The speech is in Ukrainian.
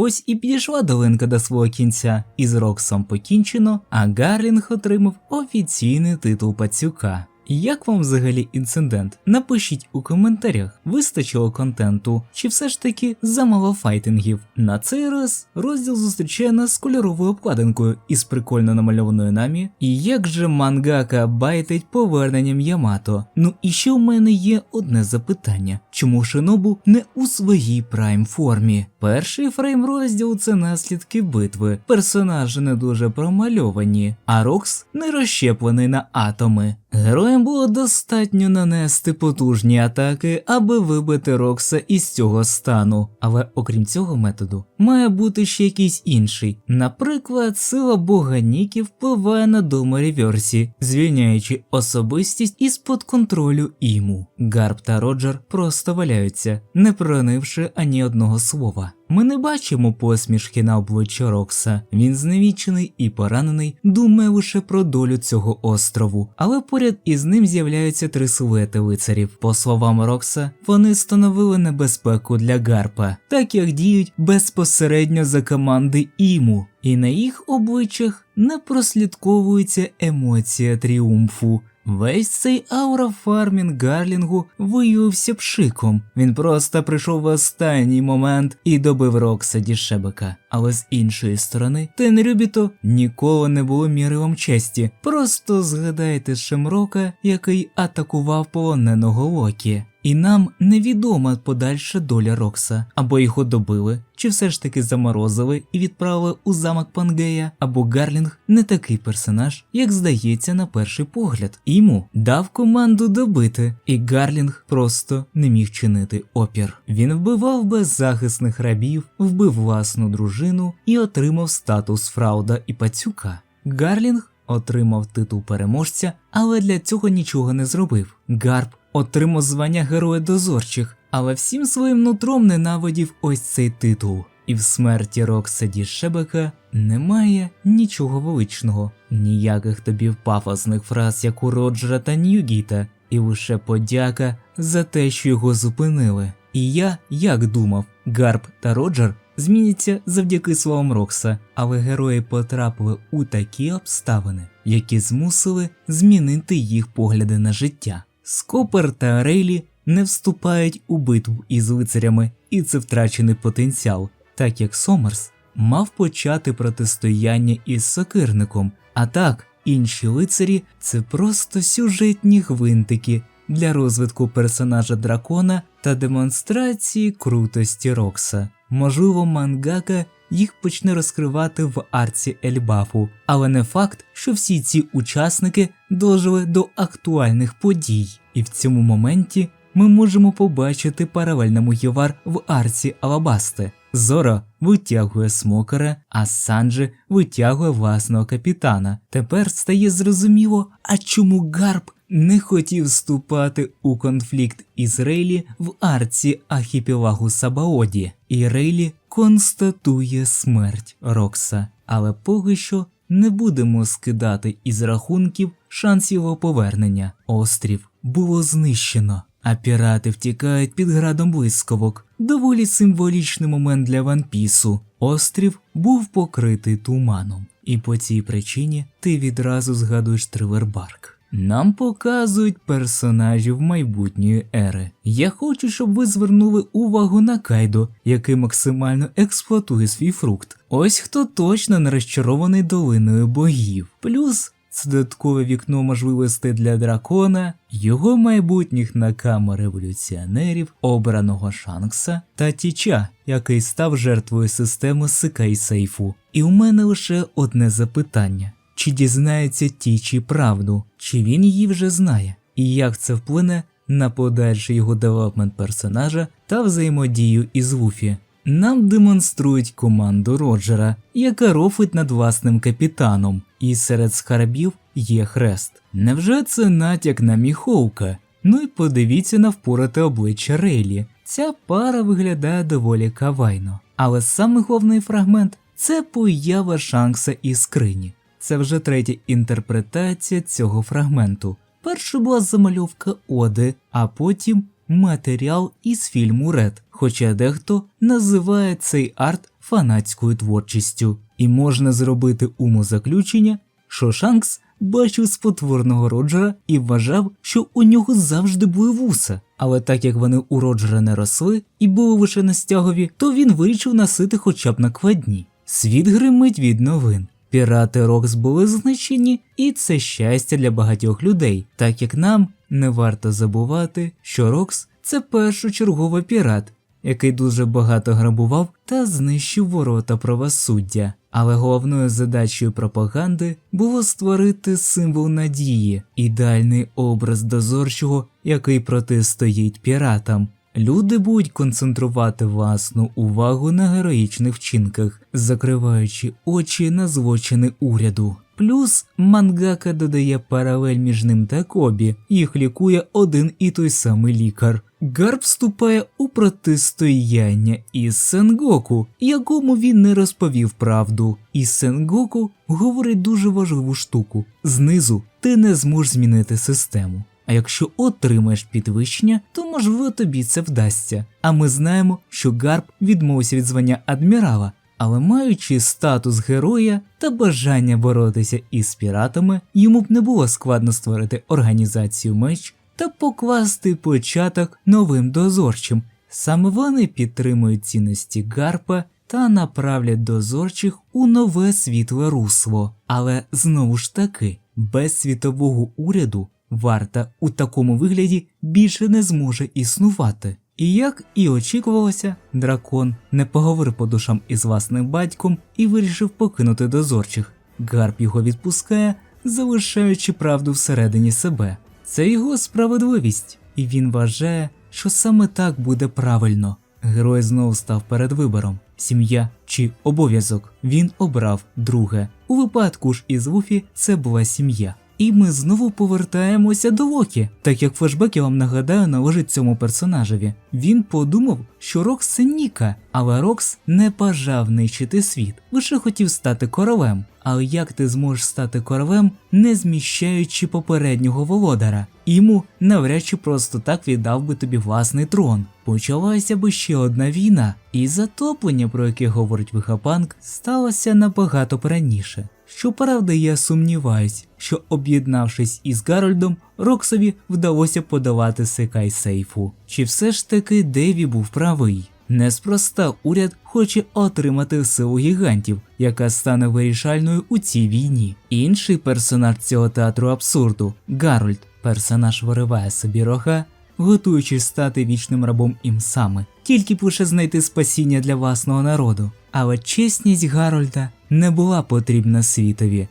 Ось і підійшла долинка до свого кінця, і з Роксом покінчено, а Гарлінг отримав офіційний титул пацюка. Як вам взагалі інцидент? Напишіть у коментарях, вистачило контенту, чи все ж таки замало файтингів. На цей раз розділ зустрічає нас з кольоровою обкладинкою із прикольно намальованою намі. І як же мангака байтить поверненням Ямато. Ну і ще у мене є одне запитання: чому Шинобу не у своїй прайм формі? Перший фрейм розділу це наслідки битви. Персонажі не дуже промальовані, а Рокс не розщеплений на атоми. Героям було достатньо нанести потужні атаки, аби вибити Рокса із цього стану. Але окрім цього методу, має бути ще якийсь інший. Наприклад, сила бога Нікі впливає на дума реверсі, звільняючи особистість із-под контролю іму. Гарб та Роджер просто валяються, не пронивши ані одного слова. Ми не бачимо посмішки на обличчя Рокса. Він зневічений і поранений, думає лише про долю цього острову. Але поряд із ним з'являються три силуети лицарів. По словам Рокса, вони становили небезпеку для Гарпа, так як діють безпосередньо за команди Іму, і на їх обличчях не прослідковується емоція тріумфу. Весь цей аура фармінг Гарлінгу виявився пшиком. Він просто прийшов в останній момент і добив Рокса Дішебека. Але з іншої сторони, Тенрюбіто ніколи не було мірилом честі. Просто згадайте Шемрока, який атакував полоненого Локі. І нам невідома подальша доля Рокса, або його добили, чи все ж таки заморозили і відправили у замок Пангея, або Гарлінг не такий персонаж, як здається на перший погляд. Йому дав команду добити, і Гарлінг просто не міг чинити опір. Він вбивав беззахисних рабів, вбив власну дружину і отримав статус фрауда і пацюка. Гарлінг отримав титул переможця, але для цього нічого не зробив. Гарб отримав звання Героя Дозорчих, але всім своїм нутром ненавидів ось цей титул. І в смерті Роксаді Шебека немає нічого величного, ніяких тобі пафосних фраз, як у Роджера та Ньюгіта, і лише подяка за те, що його зупинили. І я як думав, Гарб та Роджер зміняться завдяки словам Рокса, але герої потрапили у такі обставини, які змусили змінити їх погляди на життя. Скопер та Рейлі не вступають у битву із лицарями, і це втрачений потенціал, так як Сомерс мав почати протистояння із сокирником, а так інші лицарі це просто сюжетні гвинтики для розвитку персонажа дракона та демонстрації крутості Рокса. Можливо, мангака їх почне розкривати в арці Ельбафу, але не факт, що всі ці учасники дожили до актуальних подій, і в цьому моменті ми можемо побачити паралельний мугівар в арці Алабасти. Зора витягує смокера, а Санджи витягує власного капітана. Тепер стає зрозуміло, а чому Гарб не хотів вступати у конфлікт із Рейлі в арці архіпелагу Сабаоді, і Рейлі констатує смерть Рокса, але поки що не будемо скидати із рахунків шанс його повернення. Острів було знищено, а пірати втікають під градом блискавок. Доволі символічний момент для Ванпісу. Острів був покритий туманом, і по цій причині ти відразу згадуєш Тривербарк. Нам показують персонажів майбутньої ери. Я хочу, щоб ви звернули увагу на Кайдо, який максимально експлуатує свій фрукт. Ось хто точно не розчарований долиною богів. Плюс це додаткове вікно можливостей для дракона, його майбутніх накама революціонерів, обраного Шанкса та Тіча, який став жертвою системи Сикай Сейфу. І у мене лише одне запитання. Чи дізнається Тічі правду, чи він її вже знає, і як це вплине на подальший його девелопмент персонажа та взаємодію із Луфі. Нам демонструють команду Роджера, яка рофить над власним капітаном, і серед скарбів є хрест. Невже це натяк на Міховка? Ну і подивіться на впорате обличчя Рейлі. Ця пара виглядає доволі кавайно. Але саме головний фрагмент це поява Шанкса і скрині. Це вже третя інтерпретація цього фрагменту. Перша була замальовка Оди, а потім матеріал із фільму Ред. Хоча дехто називає цей арт фанатською творчістю. І можна зробити умозаключення, що Шанкс бачив спотворного Роджера і вважав, що у нього завжди були вуса. Але так як вони у Роджера не росли і були лише на стягові, то він вирішив носити хоча б накладні. Світ гримить від новин. Пірати Рокс були знищені, і це щастя для багатьох людей, так як нам не варто забувати, що Рокс це першочерговий пірат, який дуже багато грабував та знищив ворота правосуддя. Але головною задачею пропаганди було створити символ надії, ідеальний образ дозорчого, який протистоїть піратам. Люди будуть концентрувати власну увагу на героїчних вчинках, закриваючи очі на злочини уряду. Плюс мангака додає паралель між ним та Кобі, їх лікує один і той самий лікар. Гарб вступає у протистояння із Сенгоку, якому він не розповів правду. І Сенгоку говорить дуже важливу штуку: знизу ти не зможеш змінити систему. А якщо отримаєш підвищення, то можливо тобі це вдасться. А ми знаємо, що Гарб відмовився від звання адмірала, але маючи статус героя та бажання боротися із піратами, йому б не було складно створити організацію меч та покласти початок новим дозорчим. Саме вони підтримують цінності Гарпа та направлять дозорчих у нове світле русло. Але знову ж таки, без світового уряду варта у такому вигляді більше не зможе існувати. І як і очікувалося, дракон не поговорив по душам із власним батьком і вирішив покинути дозорчих. Гарп його відпускає, залишаючи правду всередині себе. Це його справедливість, і він вважає, що саме так буде правильно. Герой знову став перед вибором: сім'я чи обов'язок. Він обрав друге. У випадку ж із Луфі це була сім'я. І ми знову повертаємося до Локі, так як флешбек я вам нагадаю належить цьому персонажеві. Він подумав, що Рокс це Ніка, але Рокс не бажав нищити світ, лише хотів стати королем. Але як ти зможеш стати королем, не зміщаючи попереднього володара? Йому навряд чи просто так віддав би тобі власний трон. Почалася би ще одна війна, і затоплення, про яке говорить Вихапанк, сталося набагато раніше. Щоправда, я сумніваюсь, що об'єднавшись із Гарольдом, Роксові вдалося подолати Секай Сейфу. Чи все ж таки Деві був правий? Неспроста уряд хоче отримати силу гігантів, яка стане вирішальною у цій війні. Інший персонаж цього театру абсурду Гарольд, персонаж вириває собі рога, готуючись стати вічним рабом їм саме, тільки б лише знайти спасіння для власного народу. Але чесність Гарольда не була потрібна світові.